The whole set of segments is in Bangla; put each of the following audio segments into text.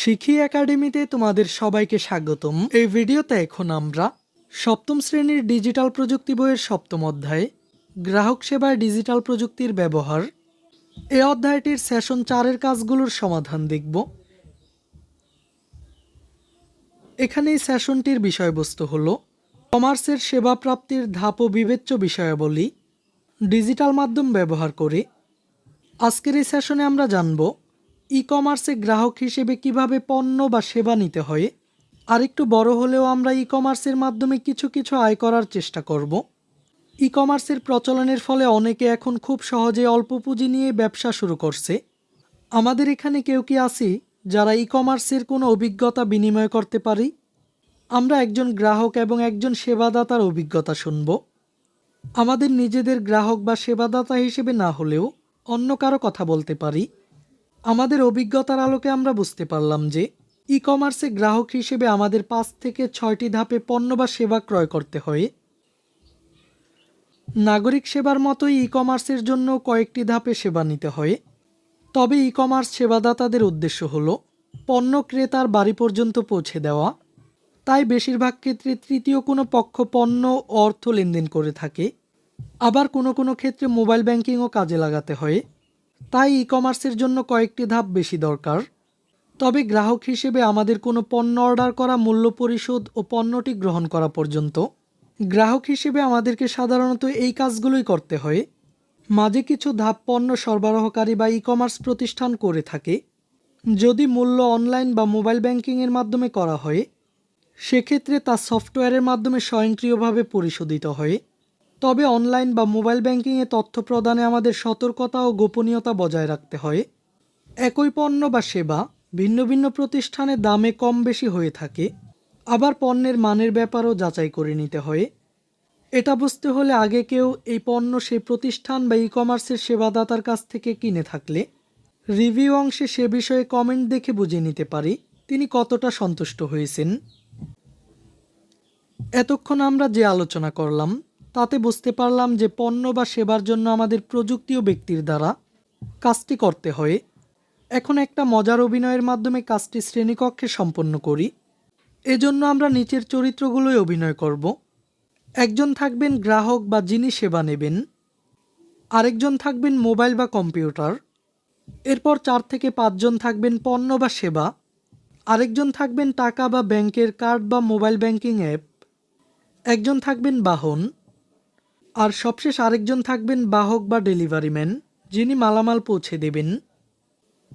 শিখি একাডেমিতে তোমাদের সবাইকে স্বাগতম। এই ভিডিওতে এখন আমরা সপ্তম শ্রেণির ডিজিটাল প্রযুক্তি বইয়ের সপ্তম অধ্যায়, গ্রাহক সেবায় ডিজিটাল প্রযুক্তির ব্যবহার। এই অধ্যায়টির সেশন চারের কাজগুলোর সমাধান দেখব। এখানে সেশনটির বিষয়বস্তু হলো, কমার্সের সেবা প্রাপ্তির ধাপ ও বিবেচ্য বিষয়াবলী, ডিজিটাল মাধ্যম ব্যবহার করে। আজকের এই সেশনে আমরা জানব ই কমার্সে গ্রাহক হিসেবে কীভাবে পণ্য বা সেবা নিতে হয়? আর একটু বড় হলেও আমরা ই কমার্সের মাধ্যমে কিছু কিছু আয় করার চেষ্টা করব। ই কমার্সের প্রচলনের ফলে অনেকে এখন খুব সহজে অল্প পুঁজি নিয়ে ব্যবসা শুরু করছে। আমাদের এখানে কেউ কি আছি যারা ই কমার্সের কোনো অভিজ্ঞতা বিনিময় করতে পারি? আমরা একজন গ্রাহক এবং একজন সেবাদাতার অভিজ্ঞতা শুনব। আমাদের নিজেদের গ্রাহক বা সেবাদাতা হিসেবে না হলেও অন্য কারও কথা বলতে পারি। আমাদের অভিজ্ঞতার আলোকে আমরা বুঝতে পারলাম যে ই কমার্সে গ্রাহক হিসেবে আমাদের পাঁচ থেকে ছয়টি ধাপে পণ্য বা সেবা ক্রয় করতে হয়। নাগরিক সেবার মতোই ই কমার্সের জন্য কয়েকটি ধাপে সেবা নিতে হয়। তবে ই কমার্স সেবাদাতাদের উদ্দেশ্য হল পণ্য ক্রেতার বাড়ি পর্যন্ত পৌঁছে দেওয়া। তাই বেশিরভাগ ক্ষেত্রে তৃতীয় কোনো পক্ষ পণ্য অর্থ লেনদেন করে থাকে। আবার কোনো কোনো ক্ষেত্রে মোবাইল ব্যাংকিংও কাজে লাগাতে হয়। তাই ই কমার্সের জন্য কয়েকটি ধাপ বেশি দরকার। তবে গ্রাহক হিসেবে আমাদের কোনো পণ্য অর্ডার করা, মূল্য পরিশোধ ও পণ্যটি গ্রহণ করা পর্যন্ত। গ্রাহক হিসেবে আমাদেরকে সাধারণত এই কাজগুলোই করতে হয়। মাঝে কিছু ধাপ পণ্য সরবরাহকারী বা ই কমার্স প্রতিষ্ঠান করে থাকে। যদি মূল্য অনলাইন বা মোবাইল ব্যাংকিংয়ের মাধ্যমে করা হয়, সেক্ষেত্রে তা সফটওয়্যারের মাধ্যমে স্বয়ংক্রিয়ভাবে পরিশোধিত হয়। তবে অনলাইন বা মোবাইল ব্যাংকিংয়ে তথ্য প্রদানে আমাদের সতর্কতা ও গোপনীয়তা বজায় রাখতে হয়। একই পণ্য বা সেবা ভিন্ন ভিন্ন প্রতিষ্ঠানে দামে কম বেশি হয়ে থাকে। আবার পণ্যের মানের ব্যাপারও যাচাই করে নিতে হয়। এটা বুঝতে হলে আগে কেউ এই পণ্য সেই প্রতিষ্ঠান বা ই কমার্সের সেবাদাতার কাছ থেকে কিনে থাকলে রিভিউ অংশে সে বিষয়ে কমেন্ট দেখে বুঝে নিতে পারি। তিনি কতটা সন্তুষ্ট হয়েছেন? এতক্ষণ আমরা যে আলোচনা করলাম তাতে বুঝতে পারলাম যে পণ্য বা সেবার জন্য আমাদের প্রযুক্তি ও ব্যক্তির দ্বারা কাজটি করতে হয়। এখন একটা মজার অভিনয়ের মাধ্যমে কাজটি শ্রেণীকক্ষে সম্পন্ন করি। এজন্য আমরা নিচের চরিত্রগুলোই অভিনয় করব। একজন থাকবেন গ্রাহক বা যিনি সেবা নেবেন, আরেকজন থাকবেন মোবাইল বা কম্পিউটার, এরপর চার থেকে পাঁচজন থাকবেন পণ্য বা সেবা, আরেকজন থাকবেন টাকা বা ব্যাংকের কার্ড বা মোবাইল ব্যাংকিং অ্যাপ, একজন থাকবেন বাহন আর সবশেষ আরেকজন থাকবেন বাহক বা ডেলিভারি ম্যান যিনি মালামাল পৌঁছে দেবেন।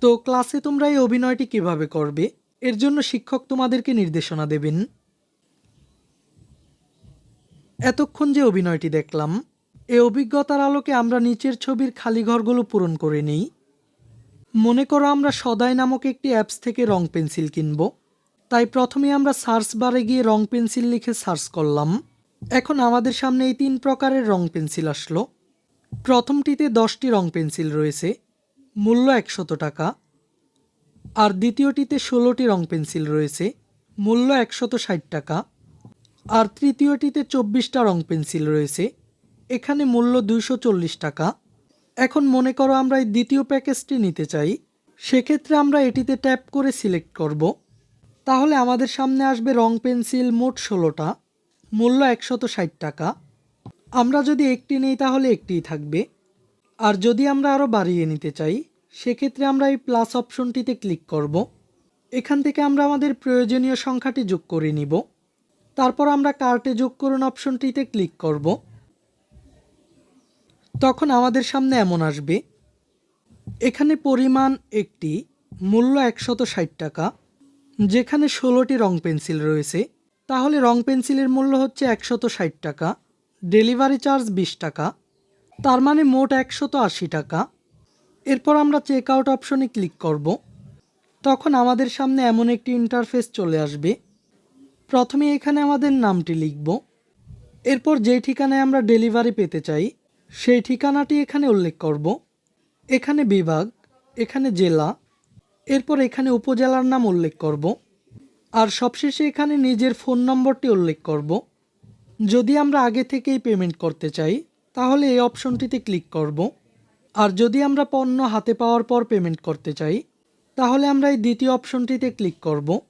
তো ক্লাসে তোমরা এই অভিনয়টি কীভাবে করবে? এর জন্য শিক্ষক তোমাদেরকে নির্দেশনা দেবেন। এতক্ষণ যে অভিনয়টি দেখলাম এই অভিজ্ঞতার আলোকে আমরা নিচের ছবির খালি ঘরগুলো পূরণ করে নিই। মনে করো আমরা সদাই নামক একটি অ্যাপস থেকে রং পেন্সিল কিনব। তাই প্রথমে আমরা সার্চ বারে গিয়ে রং পেন্সিল লিখে সার্চ করলাম। এখন আমাদের সামনে এই তিন প্রকারের রং পেন্সিল আসলো। প্রথমটিতে দশটি রং পেন্সিল রয়েছে, মূল্য একশত টাকা। আর দ্বিতীয়টিতে ষোলোটি রং পেন্সিল রয়েছে, মূল্য একশত ষাট টাকা। আর তৃতীয়টিতে চব্বিশটা রং পেন্সিল রয়েছে, এখানে মূল্য দুইশো চল্লিশ টাকা। এখন মনে করো আমরা এই দ্বিতীয় প্যাকেজটি নিতে চাই, সেক্ষেত্রে আমরা এটিতে ট্যাপ করে সিলেক্ট করব। তাহলে আমাদের সামনে আসবে রং পেন্সিল মোট ষোলোটা। মূল্য একশত ষাট টাকা। আমরা যদি একটি নেই, তাহলে একটিই থাকবে। আর যদি আমরা আরও বাড়িয়ে নিতে চাই, সেক্ষেত্রে আমরা এই প্লাস অপশনটিতে ক্লিক করব। এখান থেকে আমরা আমাদের প্রয়োজনীয় সংখ্যাটি যোগ করে নিব। তারপর আমরা কার্টে যোগ করুন অপশনটিতে ক্লিক করব। তখন আমাদের সামনে এমন আসবে। এখানে পরিমাণ একটি, মূল্য একশত ষাট টাকা, যেখানে ষোলোটি রং পেন্সিল রয়েছে। তাহলে রং পেন্সিলের মূল্য হচ্ছে একশত ষাট টাকা, ডেলিভারি চার্জ বিশ টাকা, তার মানে মোট একশত আশি টাকা। এরপর আমরা চেক আউট অপশনে ক্লিক করব। তখন আমাদের সামনে এমন একটি ইন্টারফেস চলে আসবে। প্রথমে এখানে আমাদের নামটি লিখব। এরপর যে ঠিকানায় আমরা ডেলিভারি পেতে চাই, সেই ঠিকানাটি এখানে উল্লেখ করব। এখানে বিভাগ, এখানে জেলা, এরপর এখানে উপজেলার নাম উল্লেখ করব। আর সবশেষে এখানে নিজের ফোন নম্বরটি উল্লেখ করব। যদি আমরা আগে থেকেই পেমেন্ট করতে চাই, তাহলে এই অপশনটিতে ক্লিক করব। আর যদি আমরা পণ্য হাতে পাওয়ার পর পেমেন্ট করতে চাই, তাহলে আমরা এই দ্বিতীয় অপশনটিতে ক্লিক করব।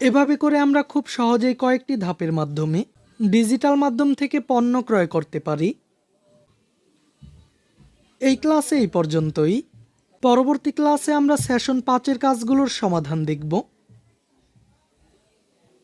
এভাবে করে আমরা খুব সহজেই কয়েকটি ধাপের মাধ্যমে ডিজিটাল মাধ্যম থেকে পণ্য ক্রয় করতে পারি। এই ক্লাসে এই পর্যন্তই। পরবর্তী ক্লাসে আমরা সেশন পাঁচের কাজগুলোর সমাধান দেখব।